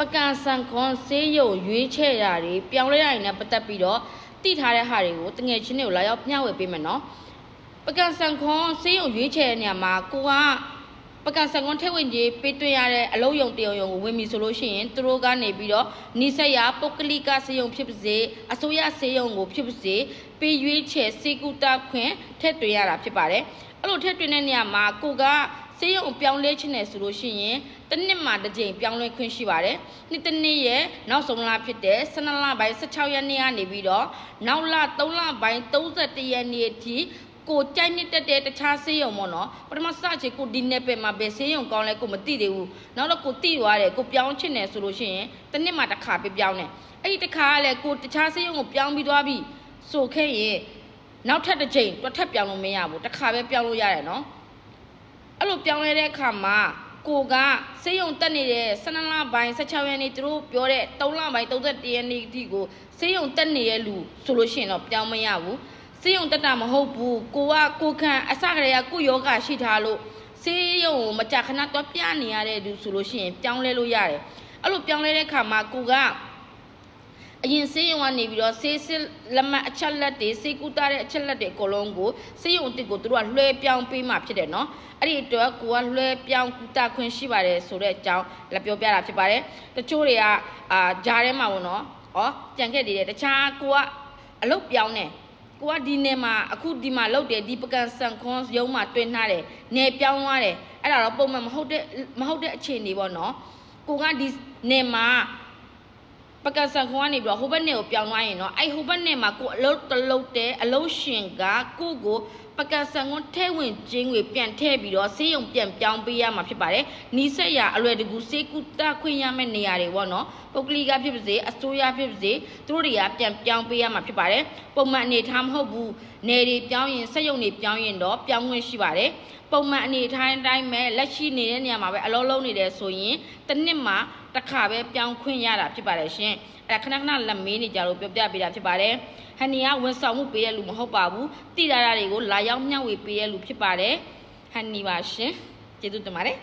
ပကံဆန်ခွန်ဆေးရုံရွေးချယ်တာတွေပြောင်းလဲရရင်လည်းပတ်သက်ပြီးတော့တည်ထားတဲ့ဟာတွေကိုတငယ်ချင်းတွေကိုလာရောက်မျှဝေပေးမယ်နော်ပကံဆန်ခွန်ဆေးရုံရွေးချယ်တဲ့နေရာမှာကိုကပကံဆန်ခွန်ထည့်ဝင်ကြီးပေးသွင်းရတဲ့အလုပ်ရုံတရုံရုံကိုဝင်ပြီဆိုလို့ရှိရင်သူတို့ကနေပြီးတော့နိဆက်ရပုဂ္ဂလိကဆေးရုံဖြစ်ပါစေအစိုးရဆေးရုံကိုဖြစ်ပါစေပေးရွေးချယ်စေကူတာခွင့်ထည့်သွင်းရတာဖြစ်ပါတယ်အဲ့လိုထည့်သွင်းတဲ့နေရာမှာကိုက ဆေးရုံပြောင်းလဲခြင်းနဲ့ဆိုလို့ရှိရင်တစ်နှစ်မှတစ်ကြိမ်ပြောင်းလဲခွင့်ရှိပါတယ်။နှစ်တစ်နှစ်ရဲ့နောက်ဆုံးလဖြစ်တဲ့12လပိုင်း16ရက်နေ့ကနေပြီးတော့နောက်လ3လပိုင်း31ရက်နေ့အထိကိုကြိုက်နှစ်တက်တဲ့တခြားဆေးရုံပေါ့နော်ပထမစချေကိုဒီနယ်ပယ်မှာဘယ်ဆေးရုံကောင်းလဲကိုမသိသေးဘူးနောက်တော့ကိုသိသွားတယ်ကိုပြောင်းချင်တယ်ဆိုလို့ရှိရင်တစ်နှစ်မှတစ်ခါပြပြောင်းတယ်အဲ့ဒီတစ်ခါကလည်းကိုတခြားဆေးရုံကိုပြောင်းပြီးသွားပြီဆိုခဲ့ရင်နောက်ထပ်တစ်ချိန်တွက်ထပ်ပြောင်းလို့မရဘူးတစ်ခါပဲပြောင်းလို့ရတယ်နော် အဲ့လိုပြောင်းလဲတဲ့အခါမှာကိုကစေယုံတက်နေတဲ့12လပိုင်း16ရက်နေ့သူတို့ပြောတဲ့3လပိုင်း31ရက်နေ့အထိကိုစေယုံတက်နေတဲ့လူဆိုလို့ရှိရင်တော့ပြောင်းမရဘူးစေယုံတက်တာမဟုတ်ဘူးကိုကကိုခံအစကတည်းကကိုယောဂရှိထားလို့စေယုံကိုမကြခဏတော့ပြနေရတဲ့လူဆိုလို့ရှိရင်ပြောင်းလဲလို့ရတယ်အဲ့လိုပြောင်းလဲတဲ့အခါမှာကိုက အရင်စေးရုံကနေပြီးတော့စေးစစ်လက်မှတ်အချက်လက်တွေစေးကူတာတဲ့အချက်လက်တွေအကုန်လုံးကိုစေးရုံအစ်စ်ကိုသူတို့ကလွှဲပြောင်းပေးမှဖြစ်တယ်နော်အဲ့ဒီအတွက်ကိုကလွှဲပြောင်းကူတာခွင့်ရှိပါတယ်ဆိုတဲ့အကြောင်းလက်ပြောပြတာဖြစ်ပါတယ်တချို့တွေကအာဂျားထဲမှာပေါ့နော်ဩကြံခဲ့သေးတယ်တခြားကိုကအလုတ်ပြောင်းတယ်ကိုကဒီနယ်မှာအခုဒီမှာလုတ်တယ်ဒီပကံဆန်ခွန်ရုံးမှာတွင်ထားတယ်နယ်ပြောင်းသွားတယ်အဲ့ဒါတော့ပုံမှန်မဟုတ်တဲ့မဟုတ်တဲ့အခြေအနေပေါ့နော်ကိုကဒီနယ်မှာ ပကဆန်ခွန်ကနေပြီးတော့ဟိုဘက်နယ်ကိုပြောင်းသွားရင်တော့အဲ့ဟိုဘက်နယ်မှာကိုအလုံးတလုံးတဲ့အလုံးရှင်ကကိုကို ပကဆန်ခွန်ထဲဝင်ချင်းငွေပြန်ထည့်ပြီးတော့ဆေးရုံပြန်ပြောင်းပေးရမှာဖြစ်ပါတယ်။နီးစက်ရအလွယ်တကူစေကူတာခွင့်ရမယ့်နေရာတွေပေါ့နော်။ပုဂ္ဂလိကဖြစ်ပါစေအစိုးရဖြစ်ပါစေသူတို့တွေကပြန်ပြောင်းပေးရမှာဖြစ်ပါတယ်။ပုံမှန်အနေထားမဟုတ်ဘူး။နယ်တွေပြောင်းရင်စက်ရုံတွေပြောင်းရင်တော့ပြောင်းခွင့်ရှိပါတယ်။ပုံမှန်အနေထားအတိုင်းပဲလက်ရှိနေတဲ့နေရာမှာပဲအလုံးလုံးနေတယ်ဆိုရင်တစ်နှစ်မှာတစ်ခါပဲပြောင်းခွင့်ရတာဖြစ်ပါတယ်ရှင်အဲ့ဒါခဏခဏလက်မေးနေကြလို့ပြောပြပေးတာဖြစ်ပါတယ်ဟန်နီကဝန်ဆောင်မှုပေးတဲ့လူမဟုတ်ပါဘူးတည်တာတွေကိုလာရောက်မျှဝေပေးတဲ့လူဖြစ်ပါတယ်ဟန်နီပါရှင်ကျေးဇူးတင်ပါတယ်